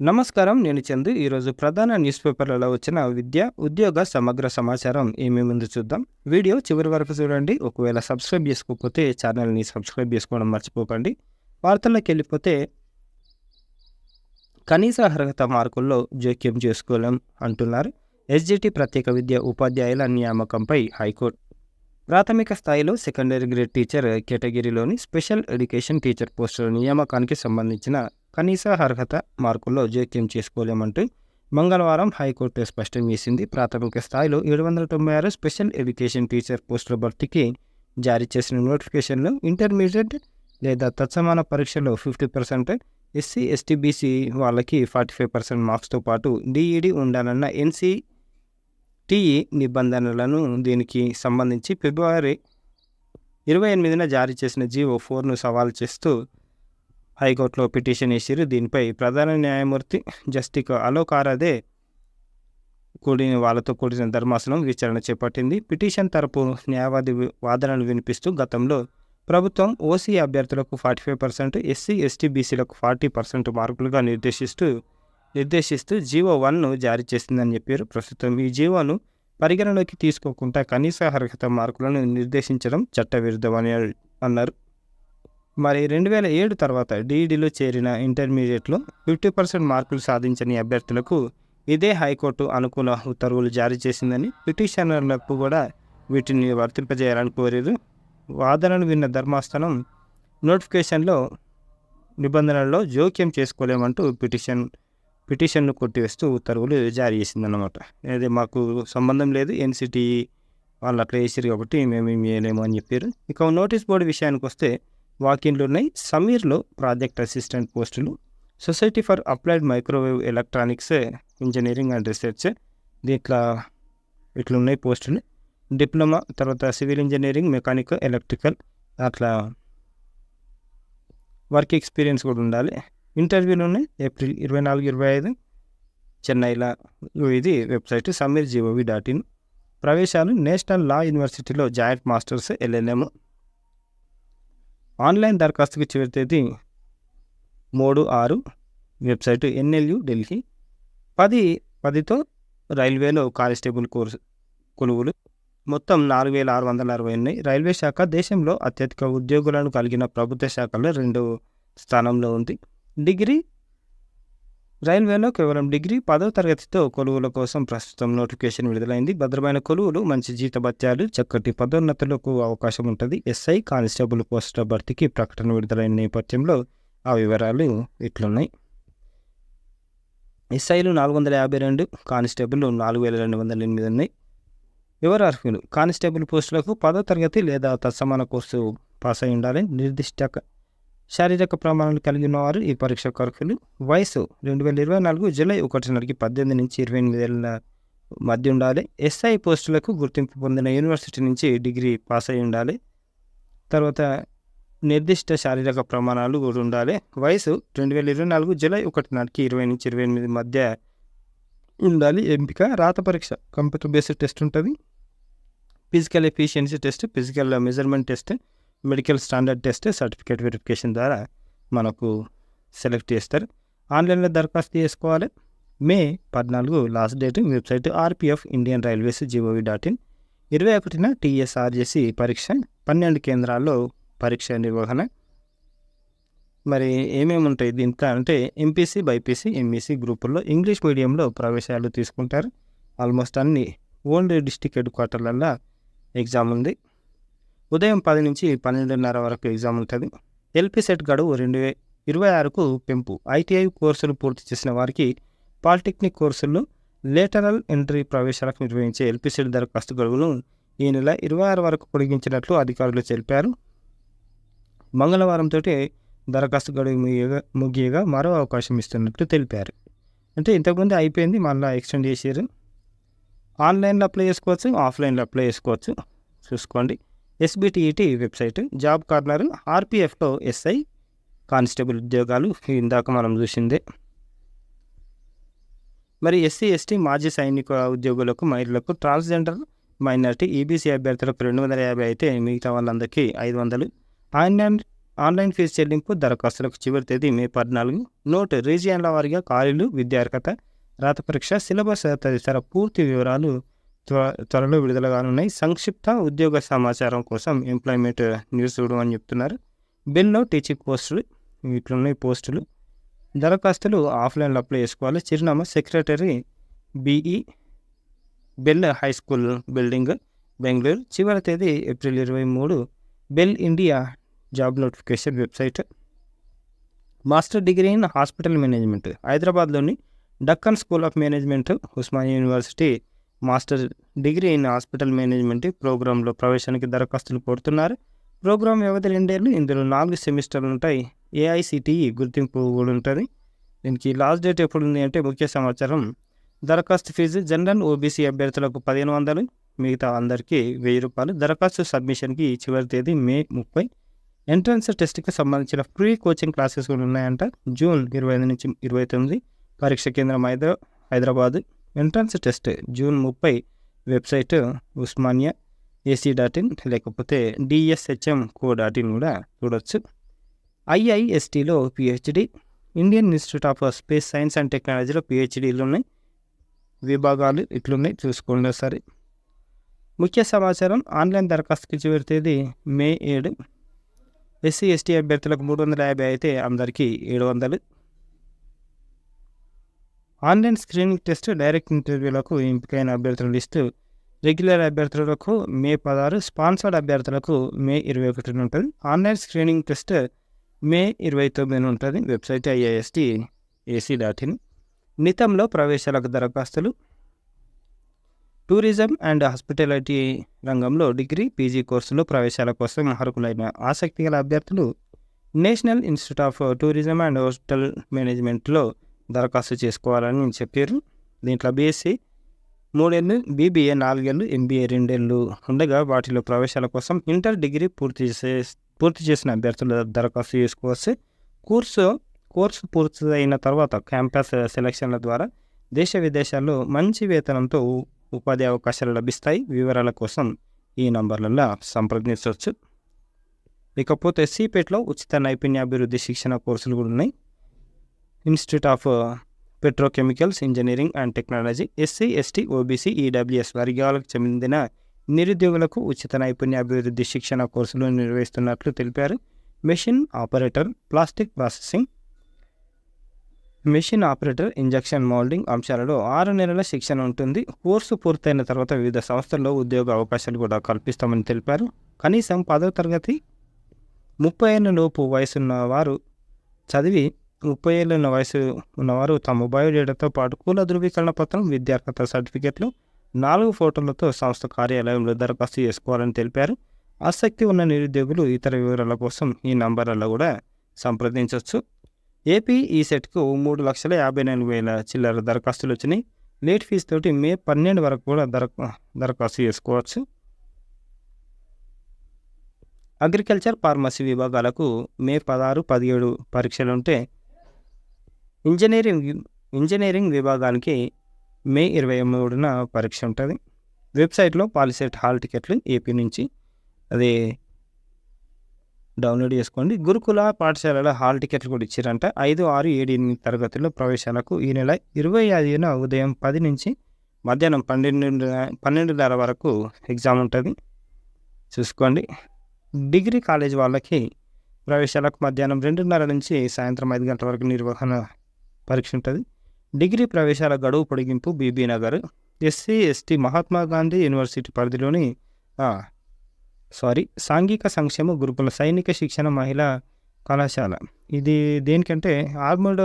నమస్కారం నేను చందు. ఈరోజు ప్రధాన న్యూస్ పేపర్లలో వచ్చిన విద్య ఉద్యోగ సమగ్ర సమాచారం ఏమేమి ముందు చూద్దాం. వీడియో చివరి వరకు చూడండి. ఒకవేళ సబ్స్క్రైబ్ చేసుకోకపోతే ఛానల్ని సబ్స్క్రైబ్ చేసుకోవడం మర్చిపోకండి. వార్తల్లోకి వెళ్ళిపోతే కనీస అర్హత మార్కుల్లో జోక్యం చేసుకోలేం అంటున్నారు. ఎస్జిటి ప్రత్యేక విద్య ఉపాధ్యాయుల నియామకంపై హైకోర్టు. ప్రాథమిక స్థాయిలో సెకండరీ గ్రేడ్ టీచర్ కేటగిరీలోని స్పెషల్ ఎడ్యుకేషన్ టీచర్ పోస్టుల నియామకానికి సంబంధించిన కనీస అర్హత మార్కుల్లో జోక్యం చేసుకోలేమంటూ మంగళవారం హైకోర్టు స్పష్టం చేసింది. ప్రాథమిక స్థాయిలో ఏడు వందల తొంభై ఆరు స్పెషల్ ఎడ్యుకేషన్ టీచర్ పోస్టుల భర్తీకి జారీ చేసిన నోటిఫికేషన్లో ఇంటర్మీడియట్ లేదా తత్సమాన పరీక్షలో fifty percent SC ST BC వాళ్ళకి ఫార్టీ ఫైవ్ పర్సెంట్ మార్క్స్తో పాటు డిఈడి ఉండాలన్న ఎన్సిటిఈ నిబంధనలను దీనికి సంబంధించి ఫిబ్రవరి ఇరవై ఎనిమిదిన జారీ చేసిన జీవో ఫోర్ను సవాల్ చేస్తూ హైకోర్టులో పిటిషన్ వేసిరు దీనిపై ప్రధాన న్యాయమూర్తి జస్టిక్ అలోక్ ఆరాదే కూడిన వాళ్ళతో కూడిన ధర్మాసనం విచారణ చేపట్టింది. పిటిషన్ తరపు న్యాయవాది వాదనలు వినిపిస్తూ గతంలో ప్రభుత్వం ఓసీ అభ్యర్థులకు forty five percent SC ST బీసీలకు ఫార్టీ పర్సెంట్ మార్కులుగా నిర్దేశిస్తూ నిర్దేశిస్తూ జీవో వన్ను జారీ చేసిందని చెప్పారు. ప్రస్తుతం ఈ జీవోను పరిగణలోకి తీసుకోకుండా కనీస అర్హత మార్కులను నిర్దేశించడం చట్టవిరుద్ధమని అన్నారు. మరి రెండు వేల ఏడు తర్వాత డీఈడీలో చేరిన ఇంటర్మీడియట్లో ఫిఫ్టీ పర్సెంట్ మార్కులు సాధించని అభ్యర్థులకు ఇదే హైకోర్టు అనుకూల ఉత్తర్వులు జారీ చేసిందని పిటిషనర్లకు కూడా వీటిని వర్తింపజేయాలని కోరారు. వాదనలు విన్న ధర్మాస్థానం నోటిఫికేషన్లో నిబంధనల్లో జోక్యం చేసుకోలేమంటూ పిటిషన్ పిటిషన్ను కొట్టివేస్తూ ఉత్తర్వులు జారీ చేసిందన్నమాట. అదే మాకు సంబంధం లేదు ఎన్సిటి వాళ్ళు అట్లా చేసారు కాబట్టి మేము ఏం చేయలేము అని చెప్పారు. ఇక నోటీస్ బోర్డు విషయానికి వస్తే వాకిన్లు ఉన్నాయి. సమీర్లో ప్రాజెక్ట్ అసిస్టెంట్ పోస్టులు. Society for applied microwave electronics engineering and research దీంట్లో ఇట్లా ఉన్నాయి పోస్టులు. డిప్లొమా తర్వాత సివిల్ ఇంజనీరింగ్ మెకానికల్ ఎలక్ట్రికల్ అట్లా వర్క్ ఎక్స్పీరియన్స్ కూడా ఉండాలి. ఇంటర్వ్యూలు ఉన్నాయి. ఏప్రిల్ ఇరవై నాలుగు ఇరవై ఐదు చెన్నైలో ఇది website Sameer GOV dot in. ప్రవేశాలు national law యూనివర్సిటీలో జాయింట్ మాస్టర్స్ ఎల్ఎన్ఎం ఆన్లైన్ దరఖాస్తుకి చివరి తేదీ మూడు ఆరు వెబ్సైట్ ఎన్ఎల్యు ఢిల్లీ. పది పదితో రైల్వేలో కానిస్టేబుల్ కోర్సు కొలువులు మొత్తం నాలుగు వేల ఆరు వందల అరవై ఉన్నాయి రైల్వే శాఖ దేశంలో అత్యధిక ఉద్యోగులను కలిగిన ప్రభుత్వ శాఖలో రెండు స్థానంలో ఉంది. డిగ్రీ రైల్వేలో కేవలం డిగ్రీ పదో తరగతితో కొలువుల కోసం ప్రస్తుతం నోటిఫికేషన్ విడుదలైంది. భద్రమైన కొలువులు మంచి జీతభత్యాలు చక్కటి పదోన్నతులకు అవకాశం ఉంటుంది. ఎస్ఐ కానిస్టేబుల్ పోస్టుల భర్తీకి ప్రకటన విడుదలైన నేపథ్యంలో ఆ వివరాలు ఇట్లున్నాయి. ఎస్ఐలు నాలుగు వందల యాభై రెండు కానిస్టేబుల్ నాలుగు వేల రెండు వందల ఎనిమిది ఉన్నాయి. వివరార్హులు కానిస్టేబుల్ పోస్టులకు పదో తరగతి లేదా తత్సమాన కోర్సు పాస్ అయి ఉండాలి నిర్దిష్ట శారీరక ప్రమాణాలు కలిగి వారు ఈ పరీక్ష కొరకులు. వయసు రెండు వేల ఇరవై నాలుగు జూలై ఒకటి నాటికి పద్దెనిమిది నుంచి ఇరవై ఎనిమిది ఏళ్ళ మధ్య ఉండాలి. ఎస్ఐ పోస్టులకు గుర్తింపు పొందిన యూనివర్సిటీ నుంచి డిగ్రీ పాస్ అయి ఉండాలి. తర్వాత నిర్దిష్ట శారీరక ప్రమాణాలు కూడా ఉండాలి. వయసు రెండు వేల ఇరవై నాలుగు జూలై ఒకటి నాటికి ఇరవై నుంచి ఇరవై ఎనిమిది మధ్య ఉండాలి. ఎంపిక రాత పరీక్ష కంప్యూటర్ బేస్డ్ టెస్ట్ ఉంటుంది. Physical efficiency test physical measurement test medical standard test certificate verification ద్వారా మనకు సెలెక్ట్ చేస్తారు. ఆన్లైన్లో దరఖాస్తు చేసుకోవాలి. మే పద్నాలుగు last date website RPF Indian railways GOV dot in. ఇరవై ఒకటిన టీఎస్ఆర్జేసి పరీక్ష పన్నెండు కేంద్రాల్లో పరీక్ష నిర్వహణ. మరి ఏమేమి ఉంటాయి? దీంట్లో అంటే ఎంపీసీ బైపీసీ ఎంఈసీ గ్రూపుల్లో ఇంగ్లీష్ మీడియంలో ప్రవేశాలు తీసుకుంటారు. ఆల్మోస్ట్ అన్ని ఓల్డ్ డిస్టిక్ హెడ్ క్వార్టర్లలో ఎగ్జామ్ ఉంది. ఉదయం పది నుంచి పన్నెండున్నర వరకు ఎగ్జామ్ ఉంటుంది. ఎల్పీ సెట్ గడువు రెండు వే ఇరవై ఆరుకు పెంపు. ఐటీఐ కోర్సులు పూర్తి చేసిన వారికి పాలిటెక్నిక్ కోర్సుల్లో లేటరల్ ఎంట్రీ ప్రవేశాలకు నిర్వహించే ఎల్పీ సెట్ దరఖాస్తు గడువును ఈ నెల ఇరవై ఆరు వరకు పొడిగించినట్లు అధికారులు తెలిపారు. మంగళవారంతో దరఖాస్తు గడువు ముగియగా ముగియగా మరో అవకాశం ఇస్తున్నట్లు తెలిపారు. అంటే ఇంతకుముందు అయిపోయింది మళ్ళీ ఎక్స్టెండ్ చేసారు ఆన్లైన్లో అప్లై చేసుకోవచ్చు ఆఫ్లైన్లో అప్లై చేసుకోవచ్చు. చూసుకోండి. ఎస్బిటిఈటి వెబ్సైట్ జాబ్ కార్నర్ ఆర్పిఎఫ్లో ఎస్ఐ కానిస్టేబుల్ ఉద్యోగాలు. ఇందాక మనం చూసిందే. మరి ఎస్సీ ఎస్టీ మాజీ సైనిక ఉద్యోగులకు మహిళలకు ట్రాన్స్జెండర్ మైనారిటీ ఈబీసీ అభ్యర్థులకు రెండు వందల యాభై అయితే మిగతా వాళ్ళందరికీ ఐదు వందలు ఆన్లైన్ ఆన్లైన్ ఫీజు చెల్లింపు దరఖాస్తులకు చివరి తేదీ మే పద్నాలుగు. నోట్ రీజియన్ల వారీగా ఖాళీలు విద్యార్హత రాత పరీక్ష సిలబస్ తదితర పూర్తి వివరాలు త్వరలో విడుదల కానున్నాయి. సంక్షిప్త ఉద్యోగ సమాచారం కోసం ఎంప్లాయ్మెంట్ న్యూస్ చూడడం అని చెప్తున్నారు బిల్లో టీచింగ్ పోస్టులు ఇట్లున్నాయి పోస్టులు. దరఖాస్తులు ఆఫ్లైన్లో అప్లై చేసుకోవాలి. చిరునామా secretary BE BEL high school building Bengaluru. చివరి తేదీ ఏప్రిల్ ఇరవై మూడు. BEL India job notification website. Master degree in hospital management. హైదరాబాద్లోని Deccan school of management Osmania university. Master degree in hospital management ప్రోగ్రాంలో ప్రవేశానికి దరఖాస్తులు కోరుతున్నారు. ప్రోగ్రాం వ్యవధి రెండేళ్ళు ఇందులో నాలుగు సెమిస్టర్లు ఉంటాయి. ఏఐసిటిఈ గుర్తింపు కూడా ఉంటుంది. దీనికి లాస్ట్ డేట్ ఎప్పుడు ఉంది అంటే ముఖ్య సమాచారం దరఖాస్తు ఫీజు జనరల్ ఓబీసీ అభ్యర్థులకు పదిహేను వందలు మిగతా అందరికీ వెయ్యి రూపాయలు. దరఖాస్తు సబ్మిషన్కి చివరి తేదీ మే ముప్పై. ఎంట్రన్స్ టెస్ట్కి సంబంధించిన ఫ్రీ కోచింగ్ క్లాసెస్ కూడా ఉన్నాయంట. జూన్ ఇరవై ఐదు నుంచి ఇరవై తొమ్మిది. పరీక్ష కేంద్రం హైదరా హైదరాబాద్ ఎంట్రన్స్ టెస్ట్ జూన్ ముప్పై website Osmania AC dot in లేకపోతే డిఎస్హెచ్ఎం కో డాట్ ఇన్ కూడా చూడవచ్చు ఐఐఎస్టీలో PhD Indian institute of space science and టెక్నాలజీలో పిహెచ్డీలు ఉన్నాయి. విభాగాలు ఇట్లున్నాయి చూసుకోండి ఒకసారి. ముఖ్య సమాచారం ఆన్లైన్ దరఖాస్తుకి చివరి తేదీ మే ఏడు. ఎస్సీ ఎస్టీ అభ్యర్థులకు మూడు వందల యాభై అయితే అందరికీ ఏడు వందలు. ఆన్లైన్ స్క్రీనింగ్ టెస్ట్ డైరెక్ట్ ఇంటర్వ్యూలకు ఎంపికైన అభ్యర్థుల లిస్టు రెగ్యులర్ అభ్యర్థులకు మే పదహారు స్పాన్సర్డ్ అభ్యర్థులకు మే ఇరవై ఒకటిన ఉంటుంది. ఆన్లైన్ స్క్రీనింగ్ టెస్ట్ మే ఇరవై తొమ్మిదిన ఉంటుంది. Website IIST AC dot in. నితంలో ప్రవేశాలకు దరఖాస్తులు. టూరిజం అండ్ హాస్పిటాలిటీ రంగంలో డిగ్రీ పీజీ కోర్సులో ప్రవేశాల కోసం అర్హులైన ఆసక్తి గల అభ్యర్థులు national institute of tourism and hotel మేనేజ్మెంట్లో దరఖాస్తు చేసుకోవాలని నేను చెప్పారు. దీంట్లో బీఎస్సీ మూడేళ్ళు బీబీఏ నాలుగేళ్ళు ఎంబీఏ రెండేళ్ళు ఉండగా వాటిలో ప్రవేశాల కోసం ఇంటర్ డిగ్రీ పూర్తి చేసే పూర్తి చేసిన అభ్యర్థులు దరఖాస్తు చేసుకోవచ్చు కోర్సు కోర్సు పూర్తయిన తర్వాత క్యాంపస్ సెలక్షన్ల ద్వారా దేశ విదేశాల్లో మంచి వేతనంతో ఉపాధి అవకాశాలు లభిస్తాయి. వివరాల కోసం ఈ నంబర్లలో సంప్రదించవచ్చు. ఇకపోతే సిపేట్లో ఉచిత నైపుణ్యాభివృద్ధి శిక్షణ కోర్సులు కూడా ఉన్నాయి. Institute of petrochemicals engineering and technology SC ST OBC EWS వర్గాలకు చెందిన నిరుద్యోగులకు ఉచిత నైపుణ్యాభివృద్ధి శిక్షణ కోర్సులు నిర్వహిస్తున్నట్లు తెలిపారు. Machine operator plastic processing machine operator injection moulding అంశాలలో ఆరు నెలల శిక్షణ ఉంటుంది. కోర్సు పూర్తయిన తర్వాత వివిధ సంస్థల్లో ఉద్యోగ అవకాశాలు కూడా కల్పిస్తామని తెలిపారు. కనీసం పదవ తరగతి ముప్పై ఏళ్ళ లోపు వయసున్న వారు చదివి ముప్పై ఏళ్ళ వయసు ఉన్నవారు తమ బయోడేటాతో పాటు కుల ధృవీకరణ పత్రం విద్యార్హత సర్టిఫికెట్లు నాలుగు ఫోటోలతో సంస్థ కార్యాలయంలో దరఖాస్తు చేసుకోవాలని తెలిపారు. ఆసక్తి ఉన్న నిరుద్యోగులు ఇతర వివరాల కోసం ఈ నంబర్లలో కూడా సంప్రదించవచ్చు. ఏపీ ఈ సెట్కు మూడు లక్షల యాభై నాలుగు వేల చిల్లర దరఖాస్తులు వచ్చినాయి. లేట్ ఫీజు తోటి మే పన్నెండు వరకు కూడా దర దరఖాస్తు చేసుకోవచ్చు. అగ్రికల్చర్ ఫార్మసీ విభాగాలకు మే పదహారు పదిహేడు పరీక్షలు ఉంటే ఇంజనీరింగ్ ఇంజనీరింగ్ విభాగానికి మే ఇరవై మూడున పరీక్ష ఉంటుంది. వెబ్సైట్లో పాలిసెట్ హాల్ టికెట్లు ఏపీ నుంచి అది డౌన్లోడ్ చేసుకోండి. గురుకుల పాఠశాలల హాల్ టికెట్లు కూడా ఇచ్చారంట. ఐదు ఆరు ఏడు ఎనిమిది తరగతుల్లో ప్రవేశాలకు ఈ నెల ఇరవై ఐదున ఉదయం పది నుంచి మధ్యాహ్నం పన్నెండు పన్నెండున్నర వరకు ఎగ్జామ్ ఉంటుంది. చూసుకోండి. డిగ్రీ కాలేజ్ వాళ్ళకి ప్రవేశాలకు మధ్యాహ్నం రెండున్నర నుంచి సాయంత్రం ఐదు గంటల వరకు నిర్వహణ పరీక్ష ఉంటుంది. డిగ్రీ ప్రవేశాల గడువు పొడిగింపు Bibinagar SC ST Mahatma Gandhi university పరిధిలోని సారీ సాంఘిక సంక్షేమ గురుకుల సైనిక శిక్షణ మహిళా కళాశాల. ఇది దేనికంటే armoured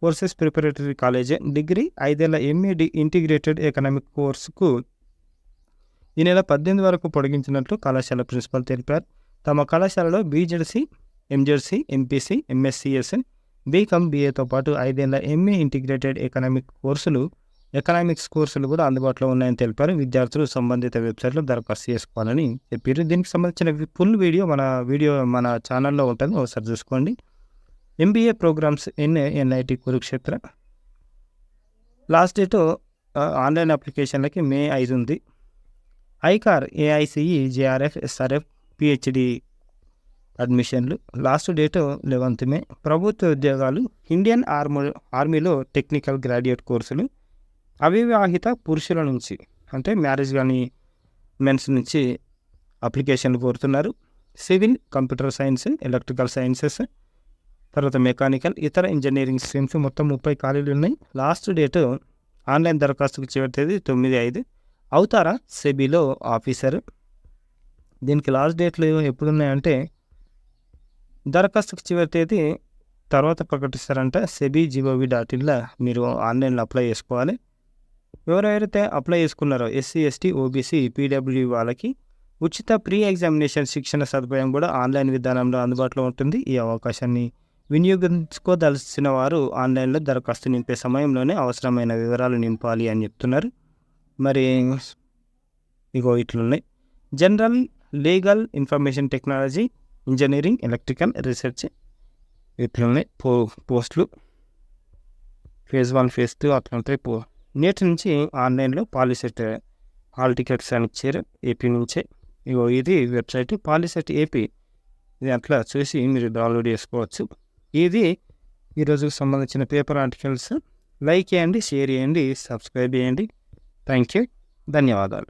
forces preparatory college. Degree ఐదేళ్ళ ఎంఏ డి ఇంటిగ్రేటెడ్ ఎకనామిక్ కోర్సుకు ఈ నెల పద్దెనిమిది వరకు పొడిగించినట్లు కళాశాల ప్రిన్సిపల్ తెలిపారు. తమ కళాశాలలో BZC MZC MPC MSCS BCom బీఏతో పాటు ఐదేళ్ళ ఎంఏ ఇంటిగ్రేటెడ్ ఎకనామిక్ కోర్సులు ఎకనామిక్స్ కోర్సులు కూడా అందుబాటులో ఉన్నాయని తెలిపారు. విద్యార్థులు సంబంధిత వెబ్సైట్లో దరఖాస్తు చేసుకోవాలని చెప్పారు. దీనికి సంబంధించిన ఫుల్ వీడియో మన వీడియో మన ఛానల్లో ఉంటుంది. ఒకసారి చూసుకోండి. MBA programs N NIT Kurukshetra. Last date online అప్లికేషన్లకి May ఐదు ఉంది. ICAR AICE JRF SRF PhD అడ్మిషన్లు. Last date eleventh May. ప్రభుత్వ ఉద్యోగాలు ఇండియన్ ఆర్మీ ఆర్మీలో టెక్నికల్ గ్రాడ్యుయేట్ కోర్సులు అవివాహిత పురుషుల నుంచి అంటే మ్యారేజ్ కానీ మెన్స్ నుంచి అప్లికేషన్లు కోరుతున్నారు. Civil computer science electrical sciences తర్వాత మెకానికల్ ఇతర ఇంజనీరింగ్ స్ట్రీమ్స్ మొత్తం ముప్పై ఖాళీలు ఉన్నాయి. లాస్ట్ డేట్ ఆన్లైన్ దరఖాస్తుకు చివరి తేదీ తొమ్మిది ఐదు. అవుతారా సెబీలో ఆఫీసర్? దీనికి లాస్ట్ డేట్లు ఎప్పుడు ఉన్నాయంటే దరఖాస్తుకు చివరి తేదీ తర్వాత ప్రకటిస్తారంట సెబీ జీఓవి డాట్ ఇన్లో మీరు ఆన్లైన్లో అప్లై చేసుకోవాలి. ఎవరెవరైతే అప్లై చేసుకున్నారో ఎస్సీ ఎస్టీ ఓబీసీ పీడబ్ల్యూ వాళ్ళకి ఉచిత ప్రీ ఎగ్జామినేషన్ శిక్షణ సదుపాయం కూడా ఆన్లైన్ విధానంలో అందుబాటులో ఉంటుంది. ఈ అవకాశాన్ని వినియోగించుకోదలసిన వారు ఆన్లైన్లో దరఖాస్తు నింపే సమయంలోనే అవసరమైన వివరాలు నింపాలి అని చెప్తున్నారు. మరి ఇగో ఇట్లున్నాయి. General legal information technology engineering electrical research ఇట్లనే పో పోస్టులు ఫేజ్ వన్ ఫేజ్ టూ అట్లా ఉంటాయి పో నేటి నుంచి ఆన్లైన్లో పాలిసెట్ హాల్ టికెట్స్ అని ఇచ్చారు ఏపీ నుంచే. ఇగో ఇది వెబ్సైట్ పాలిసెట్ ఏపీ ఇది అట్లా చూసి మీరు డౌన్లోడ్ చేసుకోవచ్చు. ఇది ఈరోజుకు సంబంధించిన పేపర్ ఆర్టికల్స్ లైక్ చేయండి షేర్ చేయండి సబ్స్క్రైబ్ చేయండి. థ్యాంక్ యూ ధన్యవాదాలు.